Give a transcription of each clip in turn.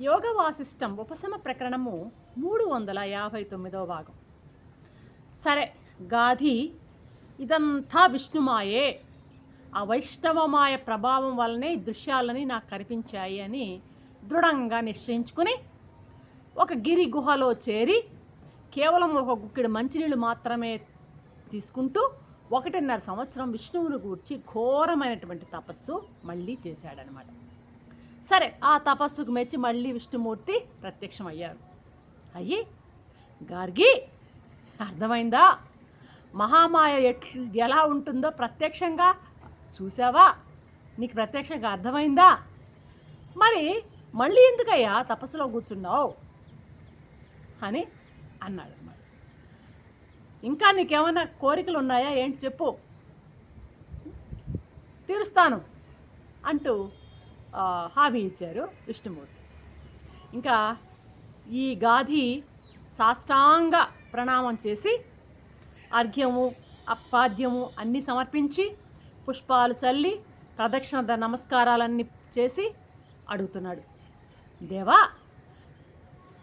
యోగ వాసిష్టం ఉపశమ ప్రకరణము మూడు వందల యాభై తొమ్మిదో భాగం. సరే గాధి ఇదంతా విష్ణుమాయే. ఆ వైష్ణవమాయ ప్రభావం వల్లనే ఈ దృశ్యాలని నాకు కనిపించాయి అని దృఢంగా నిశ్చయించుకుని ఒక గిరి గుహలో చేరి కేవలం ఒక గుక్కిడి మంచినీళ్ళు మాత్రమే తీసుకుంటూ ఒకటిన్నర సంవత్సరం విష్ణువుని గూర్చి ఘోరమైనటువంటి తపస్సు మళ్ళీ చేశాడనమాట సరే ఆ తపస్సుకు మెచ్చి మళ్ళీ విష్ణుమూర్తి ప్రత్యక్షమయ్యారు. అయ్యి గార్గి అర్థమైందా? మహామాయ ఎట్లు ఎలా ఉంటుందో ప్రత్యక్షంగా చూసావా నీకు ప్రత్యక్షంగా అర్థమైందా? మరి మళ్ళీ ఎందుకయ్యా తపస్సులో కూర్చున్నావు? అని అన్నాడు అన్నమాట ఇంకా నీకేమైనా కోరికలు ఉన్నాయా ఏంటి చెప్పు. తీరుస్తాను అంటూ హామీ ఇచ్చారు విష్ణుమూర్తి. ఇంకా ఈ గాధి సాష్టాంగ ప్రణామం చేసి అర్ఘ్యము అపాద్యము అన్నీ సమర్పించి పుష్పాలు చల్లి ప్రదక్షిణ నమస్కారాలన్నీ చేసి అడుగుతున్నాడు. దేవా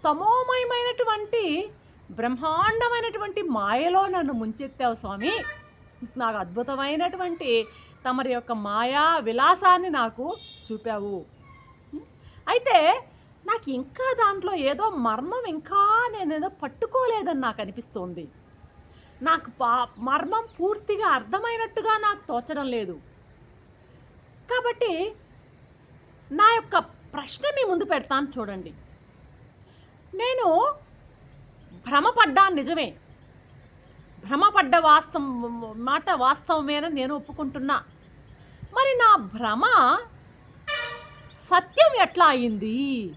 తమోమయమైనటువంటి బ్రహ్మాండమైనటువంటి మాయలో నన్ను ముంచెత్తావు స్వామి. నాకు అద్భుతమైనటువంటి తమరి యొక్క మాయా విలాసాన్ని నాకు చూపావు. అయితే నాకు ఇంకా దాంట్లో ఏదో మర్మం ఇంకా నేనేదో పట్టుకోలేదని నాకు అనిపిస్తోంది. నాకు పా మర్మం పూర్తిగా అర్థమైనట్టుగా నాకు తోచడం లేదు. కాబట్టి నా యొక్క ప్రశ్న మీ ముందు పెడతాను చూడండి. నేను భ్రమపడ్డాను నిజమే. భ్రమపడ్డ వాస్తవం మాట వాస్తవమేనని నేను ఒప్పుకుంటున్నా. మరి నా భ్రమ సత్యం ఎట్లా అయింది?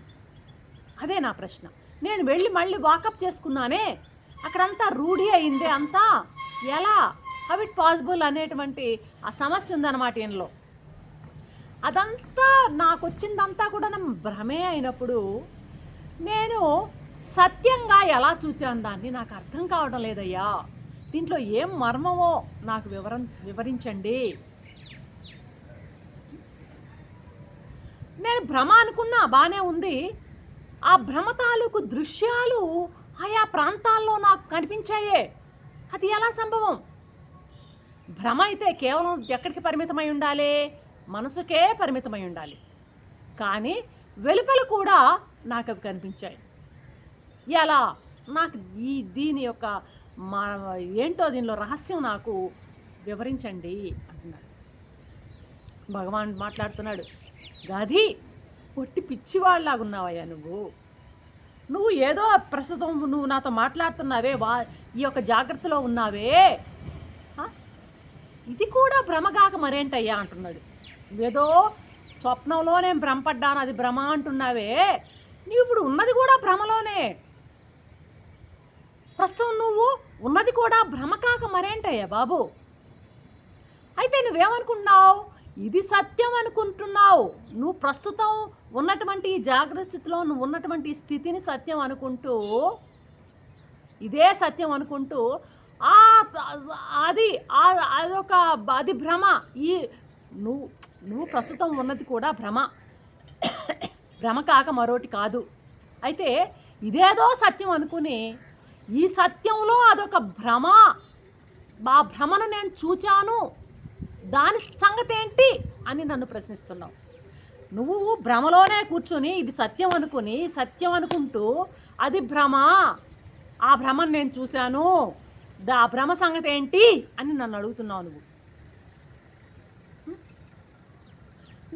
అదే నా ప్రశ్న. నేను వెళ్ళి మళ్ళీ వాకప్ చేసుకున్నానే అక్కడంతా రూఢి అయింది అంతా? ఎలా? హవ్ ఇట్ పాసిబుల్ అనేటువంటి ఆ సమస్య ఉందన్నమాట ఈయనలో. అదంతా నాకు వచ్చిందంతా కూడా నా భ్రమే అయినప్పుడు నేను సత్యంగా ఎలా చూచాను? దాన్ని నాకు అర్థం కావడం లేదయ్యా. దీంట్లో ఏం మర్మమో నాకు వివరం వివరించండి. నేను భ్రమ అనుకున్నా బాగానే ఉంది. ఆ భ్రమ తాలూకు దృశ్యాలు ఆయా ప్రాంతాల్లో నాకు కనిపించాయే. అది ఎలా సంభవం? భ్రమ అయితే కేవలం ఎక్కడికి పరిమితమై ఉండాలి? మనసుకే పరిమితమై ఉండాలి. కానీ వెలుపల కూడా నాకు అవి కనిపించాయి. ఎలా? నాకు ఈ దీని యొక్క మా ఏంటో దీనిలో రహస్యం నాకు వివరించండి అంటున్నాడు. భగవాన్ మాట్లాడుతున్నాడు. గాది పొట్టి పిచ్చివాళ్ళలాగున్నావయ్యా నువ్వు. నువ్వు ఏదో ప్రస్తుతం నువ్వు నాతో మాట్లాడుతున్నావే వా ఈ యొక్క జాగ్రత్తలో ఉన్నావే. ఇది కూడా భ్రమగాక మరేంటయ్యా అంటున్నాడు. ఏదో స్వప్నంలోనే భ్రమపడ్డాను అది భ్రమ అంటున్నావే. నీవు ఇప్పుడు ఉన్నది కూడా భ్రమలోనే. ప్రస్తుతం నువ్వు ఉన్నది కూడా భ్రమ కాక మరేంటయ్యా బాబు? అయితే నువ్వేమనుకుంటున్నావు? ఇది సత్యం అనుకుంటున్నావు. నువ్వు ప్రస్తుతం ఉన్నటువంటి ఈ జాగ్రత్త స్థితిలో నువ్వు ఉన్నటువంటి స్థితిని సత్యం అనుకుంటూ ఇదే సత్యం అనుకుంటూ అది అదొక అది భ్రమ. ఈ నువ్వు నువ్వు ప్రస్తుతం ఉన్నది కూడా భ్రమ. భ్రమ కాక మరోటి కాదు. అయితే ఇదేదో సత్యం అనుకుని ఈ సత్యంలో అదొక భ్రమ. ఆ భ్రమను నేను చూచాను. దాని సంగతి ఏంటి అని నన్ను ప్రశ్నిస్తున్నావు. నువ్వు భ్రమలోనే కూర్చొని ఇది సత్యం అనుకుని సత్యం అనుకుంటూ అది భ్రమ. ఆ భ్రమను నేను చూశాను. దా ఆ భ్రమ సంగతి ఏంటి అని నన్ను అడుగుతున్నావు నువ్వు.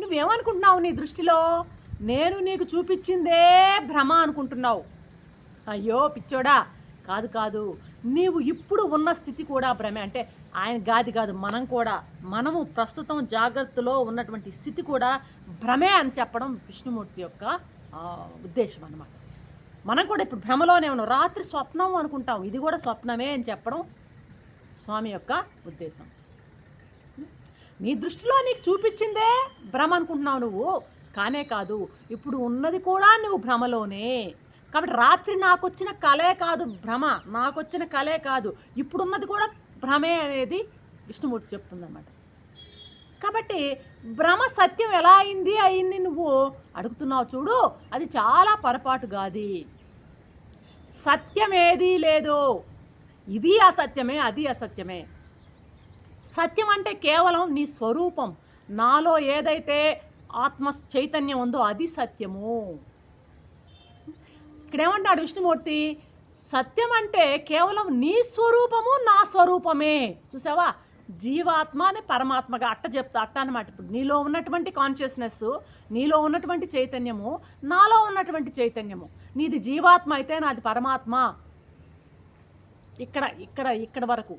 నువ్వేమనుకుంటున్నావు నీ దృష్టిలో? నేను నీకు చూపించిందే భ్రమ అనుకుంటున్నావు. అయ్యో పిచ్చోడా. కాదు కాదు. నీవు ఇప్పుడు ఉన్న స్థితి కూడా భ్రమే. అంటే ఆయన గాది కాదు మనం కూడా. మనము ప్రస్తుతం జాగ్రత్తలో ఉన్నటువంటి స్థితి కూడా భ్రమే అని చెప్పడం విష్ణుమూర్తి యొక్క ఉద్దేశం అన్నమాట. మనం కూడా ఇప్పుడు భ్రమలోనే ఉన్నాం. రాత్రి స్వప్నం అనుకుంటాం. ఇది కూడా స్వప్నమే అని చెప్పడం స్వామి యొక్క ఉద్దేశం. నీ దృష్టిలో నీకు చూపించిందే భ్రమ అనుకుంటున్నావు నువ్వు. కానే కాదు ఇప్పుడు ఉన్నది కూడా నువ్వు భ్రమలోనే. కాబట్టి రాత్రి నాకు వచ్చిన కలే కాదు భ్రమ. నాకు వచ్చిన కలే కాదు. ఇప్పుడున్నది కూడా భ్రమే అనేది విష్ణుమూర్తి చెప్తుందన్నమాట. కాబట్టి భ్రమ సత్యం ఎలా అయింది అయింది నువ్వు అడుగుతున్నావు చూడు. అది చాలా పొరపాటు కాది సత్యం ఏదీ లేదు ఇది అసత్యమే అది అసత్యమే. సత్యం అంటే కేవలం నీ స్వరూపం. నాలో ఏదైతే ఆత్మ చైతన్యం ఉందో అది సత్యము. ఇక్కడేమంటాడు విష్ణుమూర్తి? సత్యం అంటే కేవలం నీ స్వరూపము నా స్వరూపమే. చూసావా? జీవాత్మ అని పరమాత్మగా అట్ట చెప్తా అట్ట అనమాట ఇప్పుడు నీలో ఉన్నటువంటి కాన్షియస్నెస్ నీలో ఉన్నటువంటి చైతన్యము నాలో ఉన్నటువంటి చైతన్యము. నీది జీవాత్మ అయితే నాది పరమాత్మ. ఇక్కడ ఇక్కడ ఇక్కడ వరకు.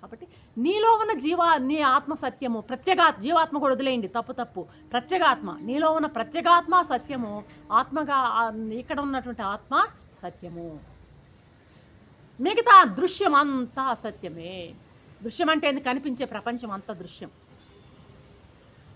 కాబట్టి నీలో ఉన్న జీవా నీ ఆత్మ సత్యము ప్రత్యేగా జీవాత్మ కూడా వదిలేయండి. తప్పు తప్పు. ప్రత్యేగాత్మ. నీలో ఉన్న ప్రత్యేగాత్మ సత్యము ఆత్మగా ఇక్కడ ఉన్నటువంటి ఆత్మ సత్యము. మిగతా దృశ్యం అంతా అసత్యమే దృశ్యం అంటే ఏంది? కనిపించే ప్రపంచం అంతా దృశ్యం.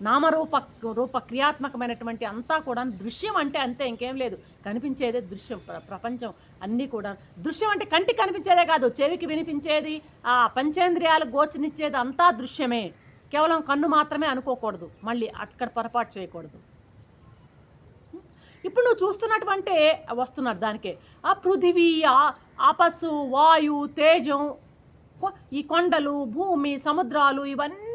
నామరూప రూప క్రియాత్మకమైనటువంటి అంతా కూడా దృశ్యం అంటే అంతే ఇంకేం లేదు. కనిపించేదే దృశ్యం ప్ర- ప్రపంచం అన్నీ కూడా. దృశ్యం అంటే కంటికి కనిపించేదే కాదు చెవికి వినిపించేది ఆ పంచేంద్రియాలకు గోచనిచ్చేది అంతా దృశ్యమే. కేవలం కన్ను మాత్రమే అనుకోకూడదు మళ్ళీ అక్కడ పొరపాటు చేయకూడదు. ఇప్పుడు నువ్వు చూస్తున్నటువంటి వస్తున్నారు దానికే ఆ పృథివీ ఆపస్సు వాయు తేజం కొ- ఈ కొండలు భూమి సముద్రాలు ఇవన్నీ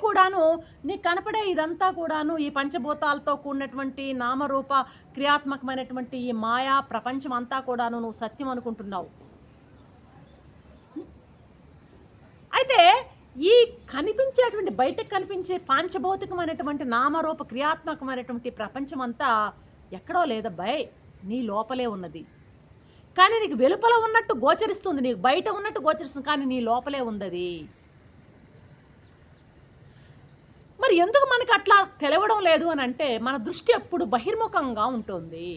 కూడాను నీకు కనపడే ఇదంతా కూడాను ఈ పంచభూతాలతో కూడినటువంటి నామరూప క్రియాత్మకమైనటువంటి ఈ మాయా ప్రపంచం అంతా కూడాను నువ్వు సత్యం అనుకుంటున్నావు. అయితే ఈ కనిపించేటువంటి బయటకు కనిపించే పాంచభౌతికమైనటువంటి నామరూప క్రియాత్మకమైనటువంటి ప్రపంచం అంతా ఎక్కడో లేదబ్బాయ్ నీ లోపలే ఉన్నది. కానీ నీకు వెలుపల ఉన్నట్టు గోచరిస్తుంది నీకు బయట ఉన్నట్టు గోచరిస్తుంది కానీ నీ లోపలే ఉందది. మరి ఎందుకు మనకి అట్లా తెలవడం లేదు అని అంటే మన దృష్టి ఎప్పుడు బహిర్ముఖంగా ఉంటుంది.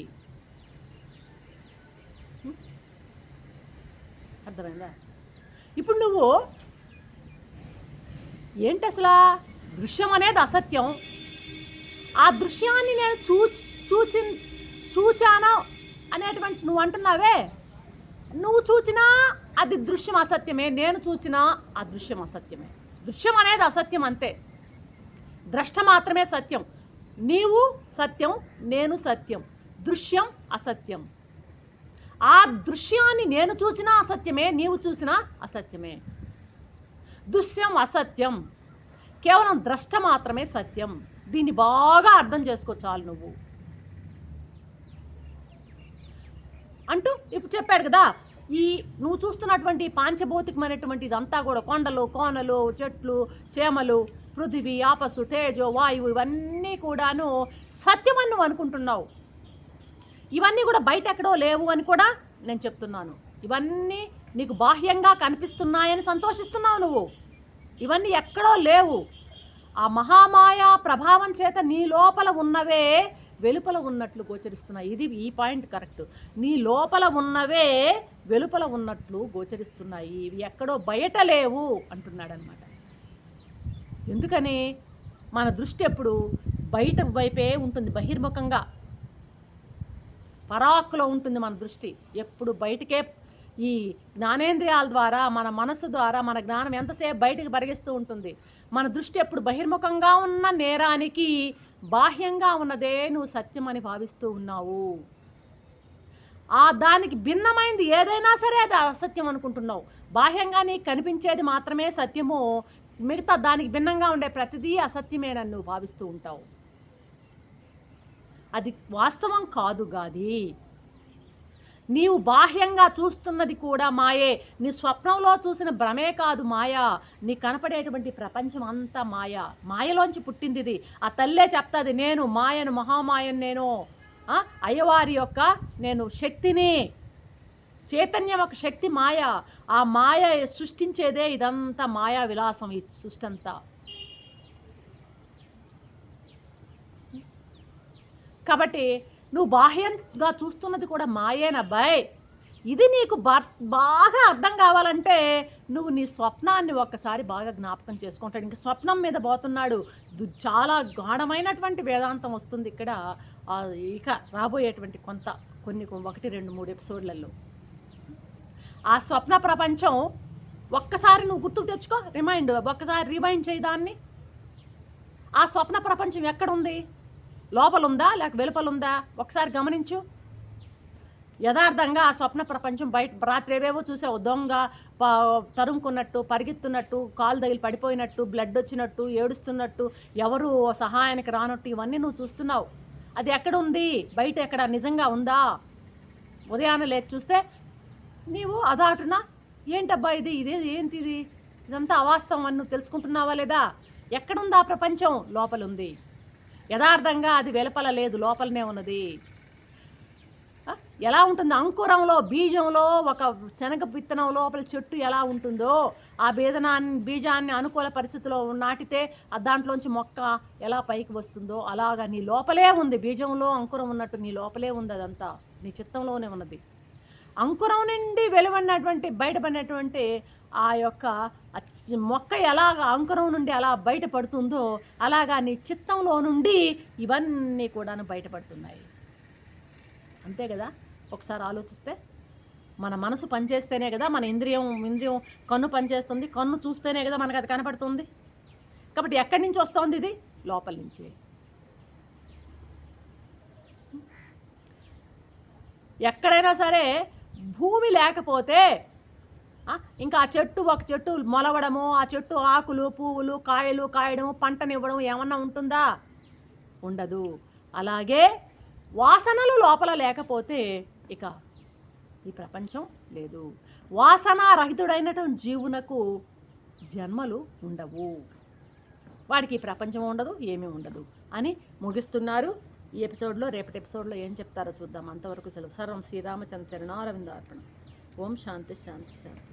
అర్థమైందా? ఇప్పుడు నువ్వు ఏంటి అసలు? దృశ్యం అనేది అసత్యం. ఆ దృశ్యాన్ని నేను చూచి చూచి చూచానా? నువ్వు అంటున్నావే నువ్వు చూచినా అది దృశ్యం అసత్యమే నేను చూచినా ఆ దృశ్యం అసత్యమే. దృశ్యం అనేది అసత్యం అంతే. ద్రష్ట మాత్రమే సత్యం. నీవు సత్యం నేను సత్యం. దృశ్యం అసత్యం. ఆ దృశ్యాన్ని నేను చూసినా అసత్యమే నీవు చూసినా అసత్యమే. దృశ్యం అసత్యం. కేవలం ద్రష్ట మాత్రమే సత్యం. దీన్ని బాగా అర్థం చేసుకో చాలు నువ్వు. అంటూ ఇప్పుడు చెప్పాడు కదా. ఈ నువ్వు చూస్తున్నటువంటి పాంచభౌతికమైనటువంటి ఇదంతా కూడా కొండలు కోనలు చెట్లు చేమలు పృథివీ ఆపస్సు తేజో వాయువు ఇవన్నీ కూడాను సత్యమని నువ్వు అనుకుంటున్నావు. ఇవన్నీ కూడా బయట ఎక్కడో లేవు అని కూడా నేను చెప్తున్నాను. ఇవన్నీ నీకు బాహ్యంగా కనిపిస్తున్నాయని సంతోషిస్తున్నావు నువ్వు. ఇవన్నీ ఎక్కడో లేవు. ఆ మహామాయ ప్రభావం చేత నీ లోపల ఉన్నవే వెలుపల ఉన్నట్లు గోచరిస్తున్నాయి. ఇది ఈ పాయింట్ కరెక్ట్. నీ లోపల ఉన్నవే వెలుపల ఉన్నట్లు గోచరిస్తున్నాయి. ఇవి ఎక్కడో బయట లేవు అంటున్నాడనమాట ఎందుకని? మన దృష్టి ఎప్పుడు బయట వైపే ఉంటుంది బహిర్ముఖంగా. పరాక్కులో ఉంటుంది మన దృష్టి. ఎప్పుడు బయటికే ఈ జ్ఞానేంద్రియాల ద్వారా మన మనసు ద్వారా మన జ్ఞానం ఎంతసేపు బయటకు పరిగెస్తూ ఉంటుంది. మన దృష్టి ఎప్పుడు బహిర్ముఖంగా ఉన్న నేరానికి బాహ్యంగా ఉన్నదే నువ్వు సత్యం అని భావిస్తూ ఉన్నావు. ఆ దానికి భిన్నమైంది ఏదైనా సరే అది అసత్యం అనుకుంటున్నావు. బాహ్యంగా నీకు కనిపించేది మాత్రమే సత్యము మిగతా దానికి భిన్నంగా ఉండే ప్రతిదీ అసత్యమేనని నువ్వు భావిస్తూ ఉంటావు. అది వాస్తవం కాదు గాది. నీవు బాహ్యంగా చూస్తున్నది కూడా మాయే. నీ స్వప్నంలో చూసిన భ్రమే కాదు మాయ. నీ కనపడేటువంటి ప్రపంచం అంతా మాయ. మాయలోంచి పుట్టింది ఇది. ఆ తల్లే చెప్తాది నేను మాయను మహామాయను నేను. అయ్యవారి యొక్క నేను శక్తిని. చైతన్యం ఒక శక్తి మాయ. ఆ మాయ సృష్టించేదే ఇదంతా మాయా విలాసం ఈ సృష్టి అంతా కాబట్టి నువ్వు బాహ్యంగా చూస్తున్నది కూడా మాయేనబ్బాయ్. ఇది నీకు బా- బాగా అర్థం కావాలంటే నువ్వు నీ స్వప్నాన్ని ఒక్కసారి బాగా జ్ఞాపకం చేసుకుంటాడు. ఇంకా స్వప్నం మీద పోతున్నాడు. చాలా గాఢమైనటువంటి వేదాంతం వస్తుంది ఇక్కడ. ఇక రాబోయేటువంటి కొంత కొన్ని ఒకటి రెండు మూడు ఎపిసోడ్లలో ఆ స్వప్న ప్రపంచం ఒక్కసారి నువ్వు గుర్తుకు తెచ్చుకో రిమైండ్ ఒక్కసారి రిమైండ్ చేయదాన్ని ఆ స్వప్న ప్రపంచం ఎక్కడుంది? లోపల ఉందా లేక వెలుపల ఉందా ఒకసారి గమనించు. యథార్థంగా ఆ స్వప్న ప్రపంచం బయట రాత్రి ఏవేవో చూసావు. దొంగ తరుముకున్నట్టు పరిగెత్తున్నట్టు కాలు తగిలి పడిపోయినట్టు బ్లడ్ వచ్చినట్టు ఏడుస్తున్నట్టు ఎవరు సహాయానికి రానట్టు ఇవన్నీ నువ్వు చూస్తున్నావు. అది ఎక్కడ ఉంది బయట ఎక్కడ నిజంగా ఉందా? ఉదయాన్నే లేచి చూస్తే నీవు అదాటున ఏంటబ్బా ఇది? ఇదే ఏంటిది? ఇదంతా అవాస్తవం అని నువ్వు తెలుసుకుంటున్నావా లేదా? ఎక్కడుందా ప్రపంచం? లోపలుంది. యథార్థంగా అది వెలుపల లేదు లోపలనే ఉన్నది. ఎలా ఉంటుంది? అంకురంలో బీజంలో ఒక శనగ విత్తనం లోపల చెట్టు ఎలా ఉంటుందో ఆ బీజనాన్ని బీజాన్ని అనుకూల పరిస్థితిలో నాటితే ఆ దాంట్లోంచి మొక్క ఎలా పైకి వస్తుందో అలాగా నీ లోపలే ఉంది. బీజంలో అంకురం ఉన్నట్టు నీ లోపలే ఉంది అదంతా. నీ చిత్తంలోనే ఉన్నది. అంకురం నుండి వెలువడినటువంటి బయటపడినటువంటి ఆ యొక్క మొక్క ఎలాగ అంకురం నుండి అలా బయటపడుతుందో అలాగా నీ చిత్తంలో నుండి ఇవన్నీ కూడాను బయటపడుతున్నాయి. అంతే కదా? ఒకసారి ఆలోచిస్తే మన మనసు పనిచేస్తేనే కదా మన ఇంద్రియం ఇంద్రియం కన్ను పనిచేస్తుంది కన్ను చూస్తేనే కదా మనకు అది కనపడుతుంది. కాబట్టి ఎక్కడి నుంచి వస్తుంది ఇది? లోపల నుంచి. ఎక్కడైనా సరే భూమి లేకపోతే ఇంకా ఆ చెట్టు ఒక చెట్టు మొలవడము ఆ చెట్టు ఆకులు పువ్వులు కాయలు కాయడము పంటనివ్వడం ఏమన్నా ఉంటుందా? ఉండదు. అలాగే వాసనలు లోపల లేకపోతే ఇక ఈ ప్రపంచం లేదు. వాసనారహితుడైనటువంటి జీవునకు జన్మలు ఉండవు. వాడికి ఈ ప్రపంచం ఉండదు ఏమీ ఉండదు అని ముగిస్తున్నారు ఈ ఎపిసోడ్లో రేపటి ఎపిసోడ్లో ఏం చెప్తారో చూద్దాం. అంతవరకు సెలవు. సర్వం శ్రీరామచంద్ర చరణారవిందార్పణ. ఓం శాంతి శాంతి శాంతి.